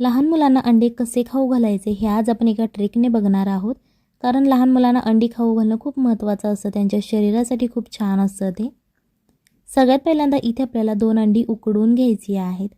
लहान मुलांना अंडे कसे खाऊ घालायचे हे आज आपण एका ट्रिकने बघणार आहोत. कारण लहान मुलांना अंडी खाऊ घालणं खूप महत्त्वाचं असतं. त्यांच्या शरीरासाठी खूप छान असतं ते. सगळ्यात पहिल्यांदा इथे आपल्याला दोन अंडी उकडून घ्यायची आहेत.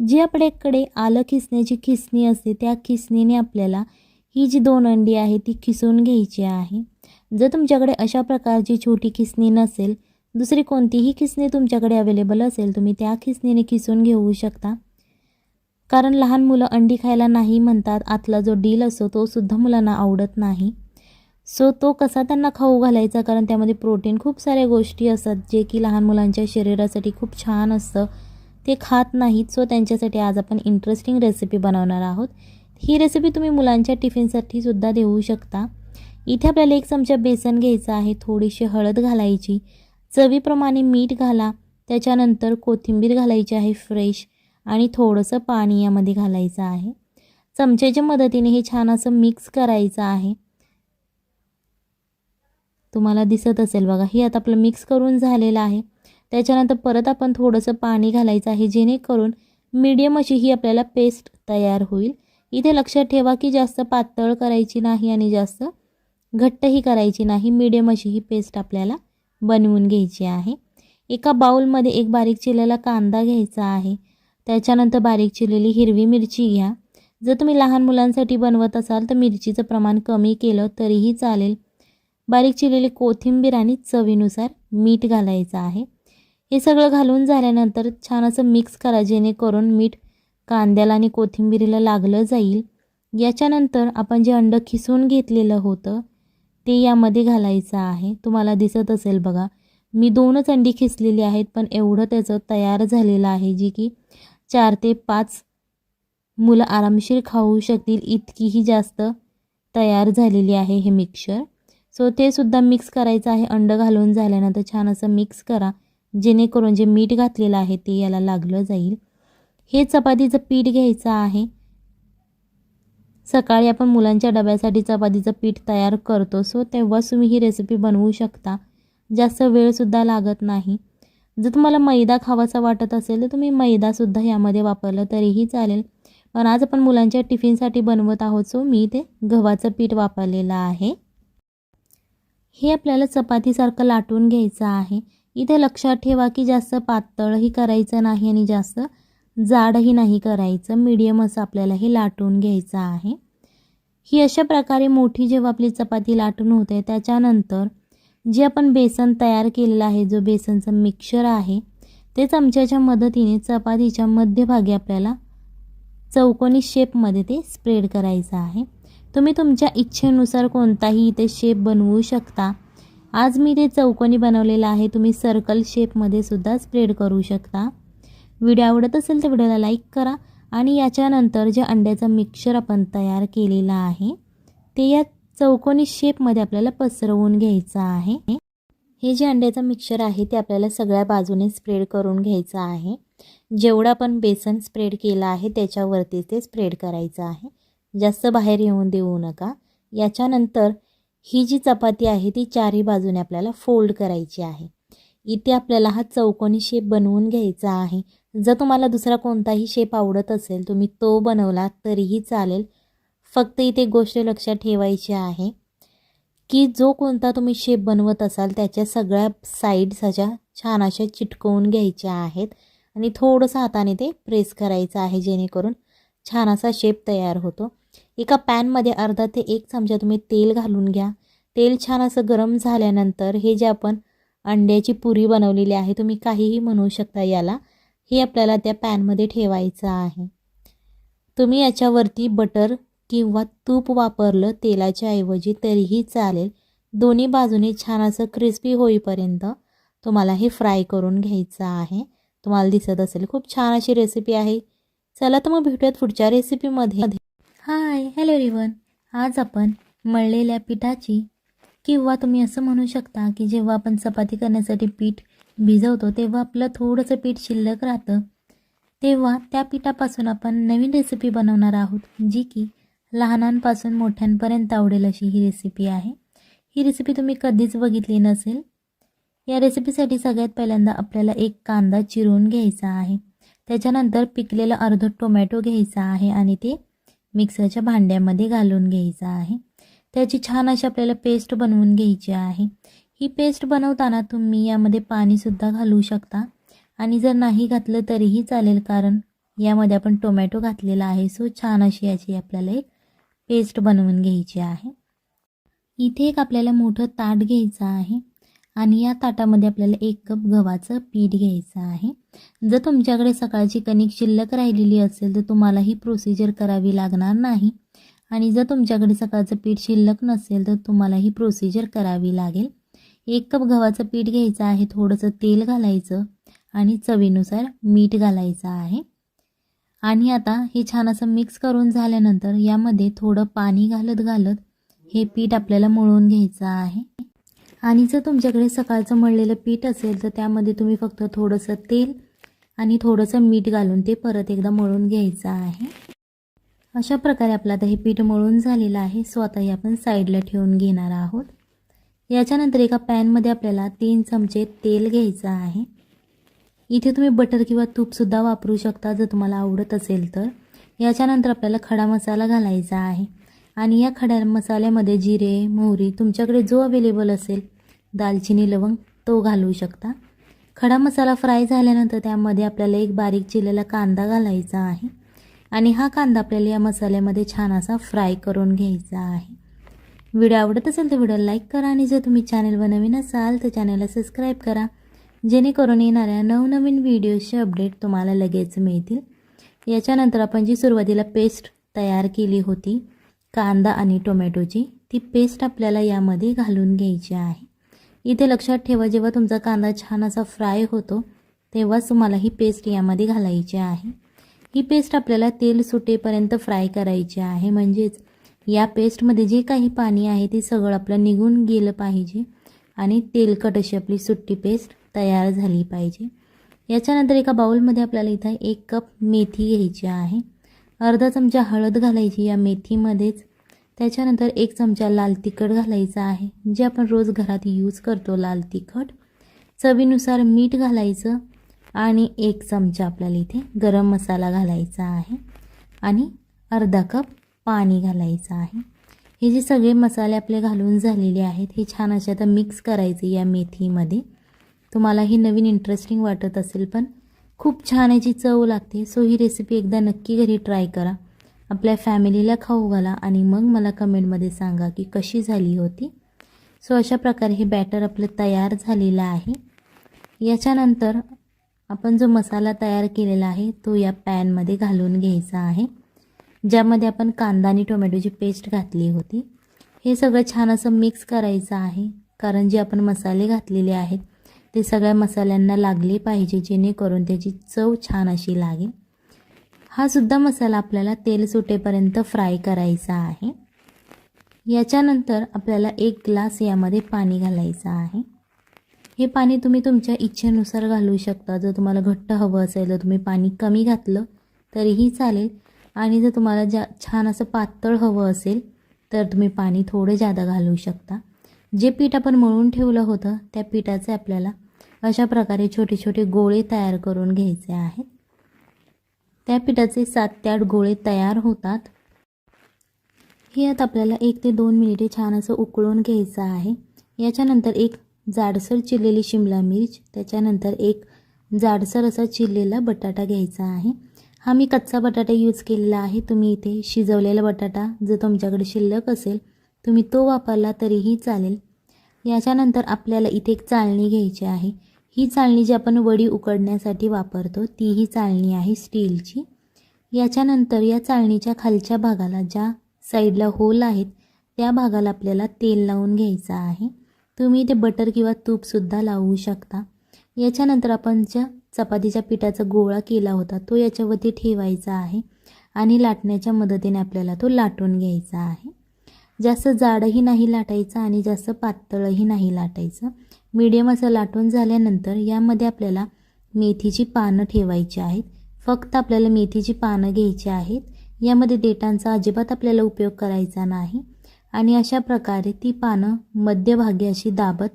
जी आपल्याकडे आलं खिसण्याची खिसणी असते त्या खिसणीने आपल्याला ही जी दोन अंडी आहे ती खिसून घ्यायची आहे. जर तुमच्याकडे अशा प्रकारची छोटी खिसणी नसेल दुसरी कोणतीही खिसणी तुमच्याकडे अवेलेबल असेल तुम्ही त्या खिसणीने खिसून घेऊ शकता. कारण लहान मुलं अंडी खायला नाही म्हणतात आतला जो डील असतो तो सुद्धा मुलांना आवडत नाही. सो तो कसा त्यांना खाऊ घालायचा? कारण त्यामध्ये प्रोटीन खूप साऱ्या गोष्टी असतात जे की लहान मुलांच्या शरीरासाठी खूप छान असतं. ते खात नाहीत सो त्यांच्यासाठी आज आपण इंटरेस्टिंग रेसिपी बनवणार आहोत. ही रेसिपी तुम्ही मुलांच्या टिफिनसाठी सुद्धा देऊ शकता. इथे आपल्याला एक चमचा बेसन घ्यायचा आहे थोडीशी हळद घालायची चवीप्रमाणे मीठ घाला त्याच्यानंतर कोथिंबीर घालायची आहे फ्रेश आणि थोडंसं पाणी यामध्ये घालायचं आहे. चमच्याच्या मदतीने हे छान असं मिक्स करायचं आहे. तुम्हाला दिसत असेल बघा हे आता आपलं मिक्स करून झालेलं आहे. त्याच्यानंतर परत आपण थोडंसं पाणी घालायचं आहे जेणेकरून मीडियम अशी ही आपल्याला पेस्ट तयार होईल. इथे लक्षात ठेवा की जास्त पातळ करायची नाही आणि जास्त घट्टही करायची नाही. मीडियम अशी ही पेस्ट आपल्याला बनवून घ्यायची आहे. एका बाउलमध्ये एक बारीक चिरलेला कांदा घ्यायचा आहे. त्याच्यानंतर बारीक चिरलेली हिरवी मिरची घ्या. जर तुम्ही लहान मुलांसाठी बनवत असाल तर मिरचीचं प्रमाण कमी केलं तरीही चालेल. बारीक चिरलेली कोथिंबीर आणि चवीनुसार मीठ घालायचं आहे. हे सगळं घालून झाल्यानंतर छान असं मिक्स करा जेणेकरून मीठ कांद्याला आणि कोथिंबीरीला लागलं जाईल. याच्यानंतर आपण जे अंडं खिसून घेतलेलं होतं ते यामध्ये घालायचं आहे. तुम्हाला दिसत असेल बघा मी दोनच अंडी खिसलेली आहेत पण एवढं त्याचं तयार झालेलं आहे जी की चार ते पाच मुलं आरामशीर खाऊ शकतील इतकीही जास्त तयार झालेली आहे हे मिक्सर सो ते सुद्धा मिक्स करायचं आहे. अंड घालून झाल्यानंतर छान असं मिक्स करा. जेणेकरून जे मीठ घातलेलं आहे ते याला लागलं जाईल. हे चपातीचं पीठ घ्यायचं आहे. सकाळी आपण मुलांच्या डब्यासाठी चपातीचं पीठ तयार करतो. सो तेव्हाच तुम्ही ही रेसिपी बनवू शकता. जास्त वेळसुद्धा लागत नाही. जर तुम्हाला मैदा खावासा वाटत असेल तर तुम्ही मैदासुद्धा यामध्ये वापरलं तरीही चालेल. पण आज आपण मुलांच्या टिफिनसाठी बनवत आहोत सो मी ते गव्हाचं पीठ वापरलेलं आहे. हे आपल्याला चपातीसारखं लाटून घ्यायचं आहे. इथे लक्षात ठेवा की जास्त पातळही करायचं नाही आणि जास्त जाडही नाही करायचं. मीडियम असं आपल्याला हे लाटून घ्यायचं आहे. ही अशा प्रकारे मोठी जेव्हा आपली चपाती लाटून होते त्याच्यानंतर जे आपण बेसन तयार केलेलं आहे जो बेसनचं मिक्सर आहे ते चमच्याच्या मदतीने चपातीच्या मध्यभागी आपल्याला चौकोनी शेपमध्ये ते स्प्रेड करायचं आहे. तुम्ही तुमच्या इच्छेनुसार कोणताही इथे शेप बनवू शकता. आज मी ते चौकोनी बनवलेलं आहे तुम्ही सर्कल शेपमध्ये सुद्धा स्प्रेड करू शकता. व्हिडिओ आवडत असेल तर व्हिडिओला लाईक करा आणि याच्यानंतर जे अंड्याचं मिक्सर आपण तयार केलेलं आहे ते या चौकोनी शेपमध्ये आपल्याला पसरवून घ्यायचं आहे. हे जे अंड्याचं मिक्सर आहे ते आपल्याला सगळ्या बाजूने स्प्रेड करून घ्यायचं आहे. जेवढं आपण बेसन स्प्रेड केलं आहे त्याच्यावरती ते स्प्रेड करायचं आहे. जास्त बाहेर येऊन देऊ नका. याच्यानंतर ही जी चपाती आहे ती चारही बाजूने आपल्याला फोल्ड करायची आहे. इथे आपल्याला हा चौकोनी शेप बनवून घ्यायचा आहे. जर तुम्हाला दुसरा कोणताही शेप आवडत असेल तुम्ही तो बनवला तरीही चालेल. फक्त इथे गोष्ट लक्षात ठेवायची आहे की जो कोणता तुम्ही शेप बनवत असाल त्याच्या सगळ्या साईड्स अशा छान अशा चिटकवून घ्यायच्या आहेत आणि थोडंसं हाताने ते प्रेस करायचं आहे जेणेकरून छान असा शेप तयार होतो. एका पॅनमध्ये अर्धा ते एक चमचा तुम्ही तेल घालून घ्या. तेल छान असं गरम झाल्यानंतर हे जे आपण अंड्याची पुरी बनवलेली आहे तुम्ही काहीही म्हणू शकता याला हे आपल्याला त्या पॅनमध्ये ठेवायचं आहे. तुम्ही याच्यावरती बटर किंवा तूप वापरलं तेलाच्या ऐवजी तरीही चालेल. दोन्ही बाजूने छान असं क्रिस्पी होईपर्यंत तुम्हाला हे फ्राय करून घ्यायचं आहे. तुम्हाला दिसत असेल खूप छान अशी रेसिपी आहे. चला तर मग भेटूयात पुढच्या रेसिपीमध्ये हाय हॅलो रिवन आज आपण मळलेल्या पिठाची किंवा तुम्ही असं म्हणू शकता की जेव्हा आपण चपाती करण्यासाठी पीठ भिजवतो तेव्हा आपलं थोडंसं पीठ शिल्लक राहतं. तेव्हा त्या पिठापासून आपण नवीन रेसिपी बनवणार आहोत जी की लहानांपासून मोठ्यांपर्यंत आवडेल अशी ही रेसिपी आहे. ही रेसिपी तुम्ही कधीच बघितली नसेल. या रेसिपीसाठी सगळ्यात पहिल्यांदा आपल्याला एक कांदा चिरून घ्यायचा आहे. त्याच्यानंतर पिकलेलं अर्ध टोमॅटो घ्यायचा आहे आणि ते मिक्सरच्या भांड्यामध्ये घालून घ्यायचं आहे. त्याची छान अशी आपल्याला पेस्ट बनवून घ्यायची आहे. ही पेस्ट बनवताना तुम्ही यामध्ये पाणीसुद्धा घालू शकता. आणि जर नाही घातलं तरीही चालेल कारण यामध्ये आपण टोमॅटो घातलेला आहे. सो छान अशी याची आपल्याला एक पेस्ट बनवून घ्यायची आहे. इथे एक आपल्याला मोठं ताट घ्यायचं आहे आणि या ताटामध्ये आपल्याला एक कप गव्हाचं पीठ घ्यायचं आहे. जर तुमच्याकडे सकाळची कणिक शिल्लक राहिलेली असेल तर तुम्हाला ही प्रोसिजर करावी लागणार नाही. आणि जर तुमच्याकडे सकाळचं पीठ शिल्लक नसेल तर तुम्हाला ही प्रोसिजर करावी लागेल. एक कप गव्हाचं पीठ घ्यायचं आहे थोडंसं तेल घालायचं आणि चवीनुसार मीठ घालायचं आहे. आणि आता हे छान असं मिक्स करून झाल्यानंतर यामध्ये थोडं पाणी घालत घालत हे पीठ आपल्याला मळून घ्यायचं आहे. आणि जर तुमच्याकडे सकाळचं मळलेलं पीठ असेल तर त्यामध्ये तुम्ही फक्त थोडंसं तेल आणि थोडंसं मीठ घालून ते परत एकदा मळून घ्यायचं आहे. अशा प्रकारे आपलं आता हे पीठ मळून झालेलं आहे. स्वतःही हे आपण साईडला ठेवून घेणार आहोत. याच्यानंतर एका पॅनमध्ये आपल्याला तीन चमचे तेल घ्यायचं आहे. इथे तुम्ही बटर किंवा तूपसुद्धा वापरू शकता जर तुम्हाला आवडत असेल तर. याच्यानंतर आपल्याला खडा मसाला घालायचा आहे. आणि या खड्या मसाल्यामध्ये जिरे मोहरी तुमच्याकडे जो अवेलेबल असेल दालचिनी लवंग तो घालू शकता. खडा मसाला फ्राय झाल्यानंतर त्यामध्ये आपल्याला एक बारीक चिरलेला कांदा घालायचा आहे. आणि हा कांदा आपल्याला या मसाल्यामध्ये छान असा फ्राय करून घ्यायचा आहे. व्हिडिओ आवडत असेल तर व्हिडिओ लाईक करा आणि जर तुम्ही चॅनलवर नवीन असाल तर चॅनलला सबस्क्राईब करा. जेणेकरून येणाऱ्या नवनवीन व्हिडिओजचे अपडेट तुम्हाला लगेच मिळतील. याच्यानंतर आपण जी सुरुवातीला पेस्ट तयार केली होती कांदा आणि टोमॅटोची ती पेस्ट आपल्याला यामध्ये घालून घ्यायची आहे. इथे लक्षात ठेवा जेव्हा तुमचा कांदा छान असा फ्राय होतो तेव्हाच तुम्हाला ही पेस्ट यामध्ये घालायची आहे. ही पेस्ट आपल्याला तेल सुटेपर्यंत फ्राय करायची आहे. म्हणजेच या पेस्टमध्ये जे काही पाणी आहे ते सगळं आपलं निघून गेलं पाहिजे. आणि तेलकट अशी आपली सुट्टी पेस्ट तयार झाली पाहिजे. याच्यानंतर एका बाउलमध्ये आपल्याला इथं एक कप मेथी घ्यायची आहे. अर्धा चमचा हळद घालायची या मेथीमध्येच. त्याच्यानंतर एक चमचा लाल तिखट घालायचा आहे जे आपण रोज घरात यूज करतो लाल तिखट. चवीनुसार मीठ घालायचं आणि एक चमचा आपल्याला इथे गरम मसाला घालायचा आहे आणि अर्धा कप पाणी घालायचं आहे. हे जे सगळे मसाले आपले घालून झालेले आहेत हे छान असे आता मिक्स करायचे या मेथीमध्ये. तुम्हाला ही नवीन इंटरेस्टिंग वाटत असेल पण खूप छान याची चव लागते. सो ही रेसिपी एकदा नक्की घरी ट्राय करा. आपल्या फॅमिलीला खाऊ घाला आणि मग मला कमेंटमध्ये सांगा की कशी झाली होती. सो अशा प्रकारे हे बॅटर आपलं तयार झालेलं आहे. याच्यानंतर आपण जो मसाला तयार केलेला आहे तो या पॅनमध्ये घालून घ्यायचा आहे ज्यामध्ये आपण कांदा आणि टोमॅटोची पेस्ट घातली होती. हे सगळं छान असं मिक्स करायचं आहे कारण जे आपण मसाले घातलेले आहेत ते सगळ्या मसाल्यांना लागले पाहिजे जेणेकरून त्याची चव छान अशी लागेल. हा सुद्धा मसाला आपल्याला तेल सुटेपर्यंत फ्राय करायचा आहे. याच्यानंतर आपल्याला एक ग्लास यामध्ये पाणी घालायचं आहे. हे पाणी तुम्ही तुमच्या इच्छेनुसार घालू शकता. जर तुम्हाला घट्ट हवं असेल तर तुम्ही पाणी कमी घातलं तरीही चालेल. आणि जर तुम्हाला जा छान असं पातळ हवं असेल तर तुम्ही पाणी थोडं जादा घालू शकता. जे पीठ आपण मळून ठेवलं होतं त्या पिठाचे आपल्याला अशा प्रकारे छोटे छोटे गोळे तयार करून घ्यायचे आहेत. त्या पिठाचे सात ते आठ गोळे तयार होतात. हे आता आपल्याला एक ते दोन मिनिटे छान असं उकळून घ्यायचं आहे. याच्यानंतर एक जाडसर चिरलेली शिमला मिर्च त्याच्यानंतर एक जाडसर असा चिरलेला बटाटा घ्यायचा आहे. हा मी कच्चा बटाटा यूज केलेला आहे. तुम्ही इथे शिजवलेला बटाटा जर तुमच्याकडे शिल्लक असेल तुम्ही तो वापरला तरीही चालेल. याच्यानंतर आपल्याला इथे एक चाळणी घ्यायची आहे. ही चाळणी जी आपण वडी उकडण्यासाठी वापरतो ती ही चाळणी आहे स्टीलची. याच्यानंतर या चाळणीच्या खालच्या भागाला ज्या साईडला होल आहेत त्या भागाला आपल्याला तेल लावून घ्यायचं आहे. तुम्ही ते बटर किंवा तूपसुद्धा लावू शकता. याच्यानंतर आपण ज्या चपातीच्या पिठाचा गोळा केला होता तो याच्यावरती ठेवायचा आहे आणि लाटण्याच्या मदतीने आपल्याला तो लाटून घ्यायचा आहे. जास्त जाडही नाही लाटायचं आणि जास्त पातळही नाही लाटायचं. मीडियम असं लाटून झाल्यानंतर यामध्ये आपल्याला मेथीची पानं ठेवायची आहेत. फक्त आपल्याला मेथीची पानं घ्यायची आहेत. यामध्ये देटांचा अजिबात आपल्याला उपयोग करायचा नाही. आणि अशा प्रकारे ती पानं मध्यभागी अशी दाबत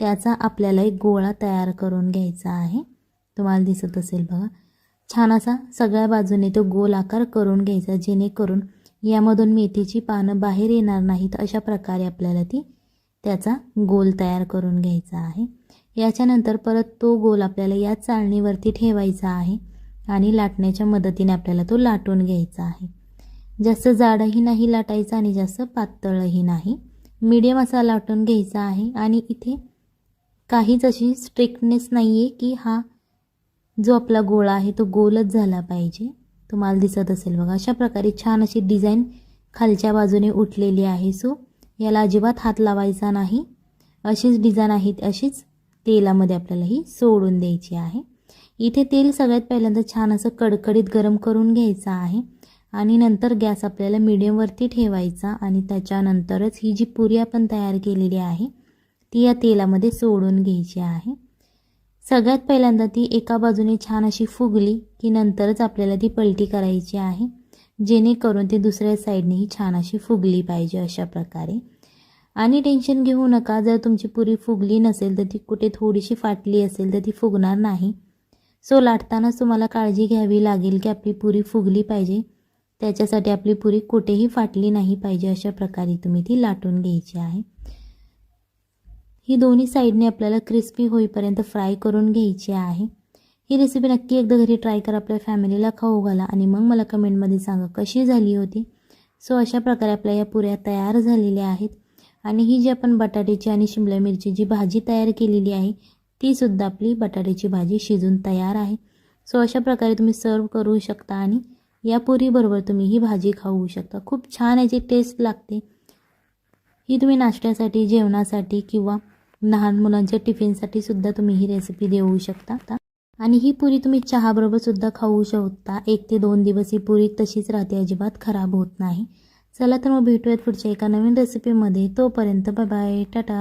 त्याचा आपल्याला एक गोळा तयार करून घ्यायचा आहे. तुम्हाला दिसत असेल बघा. छान असा सगळ्या बाजूने तो गोल आकार करून घ्यायचा जेणेकरून यामधून मेथीची पानं बाहेर येणार नाहीत अशा प्रकारे आपल्याला ती त्याचा गोल तयार करून घ्यायचा आहे. याच्यानंतर परत तो गोल आपल्याला या चाळणीवरती ठेवायचा आहे आणि लाटण्याच्या मदतीने आपल्याला तो लाटून घ्यायचा आहे. जास्त जाडही नाही लाटायचा आणि जास्त पातळही नाही. मीडियम असा लाटून घ्यायचा आहे आणि इथे काहीच अशी स्ट्रिक्टनेस नाही आहे की हा जो आपला गोळा आहे तो गोलच झाला पाहिजे. तुम्हाला दिसत असेल बघा अशा प्रकारे छान अशी डिझाईन खालच्या बाजूने उठलेली आहे. सो याला अजिबात हात लावायचा नाही. अशीच डिझाईन आहे अशीच तेलामध्ये आपल्याला ही सोडून द्यायची आहे. इथे तेल सगळ्यात पहिल्यांदा छान असं कडकडीत गरम करून घ्यायचं आहे आणि नंतर गॅस आपल्याला मिडियमवरती ठेवायचा आणि त्याच्यानंतरच ही जी पुरी आपण तयार केलेली आहे ती या तेलामध्ये सोडून घ्यायची आहे. सगळ्यात पहिल्यांदा ती एका बाजूने छान अशी फुगली की नंतरच आपल्याला ती पलटी करायची आहे जेणेकरून ती दुसऱ्या साईडनेही छान अशी फुगली पाहिजे अशा प्रकारे. आणि टेन्शन घेऊ नका जर तुमची पुरी फुगली नसेल तर ती कुठे थोडीशी फाटली असेल तर ती फुगणार नाही. सो लाटतानाच तुम्हाला काळजी घ्यावी लागेल की आपली पुरी फुगली पाहिजे. त्याच्यासाठी आपली पुरी कुठेही फाटली नाही पाहिजे अशा प्रकारे तुम्ही ती लाटून घ्यायची आहे. ही दोन्ही साईडने आपल्याला क्रिस्पी होईपर्यंत फ्राय करून घ्यायची आहे. ही रेसिपी नक्की एकदा घरी ट्राय करा आपल्या फॅमिलीला खाऊ घाला आणि मग मला कमेंटमध्ये सांगा कशी झाली होती. सो अशा प्रकारे आपल्या या पुऱ्या तयार झालेल्या आहेत. आणि ही जी आपण बटाट्याची आणि शिमला मिरची जी भाजी तयार केलेली आहे तीसुद्धा आपली बटाट्याची भाजी शिजून तयार आहे. सो अशा प्रकारे तुम्ही सर्व करू शकता आणि या पुरीबरोबर तुम्ही ही भाजी खाऊ शकता. खूप छान याची टेस्ट लागते. ही तुम्ही नाश्त्यासाठी जेवणासाठी किंवा लहान मुलांच्या टिफिनसाठी सुद्धा तुम्ही ही रेसिपी देऊ शकता. आणि ही पुरी तुम्ही चहाबरोबर सुद्धा खाऊ शकता. एक ते दोन दिवस ही पुरी तशीच राहते अजिबात खराब होत नाही. चला तर मग भेटूयात पुढच्या एका नवीन रेसिपीमध्ये तोपर्यंत बाय बाय टाटा.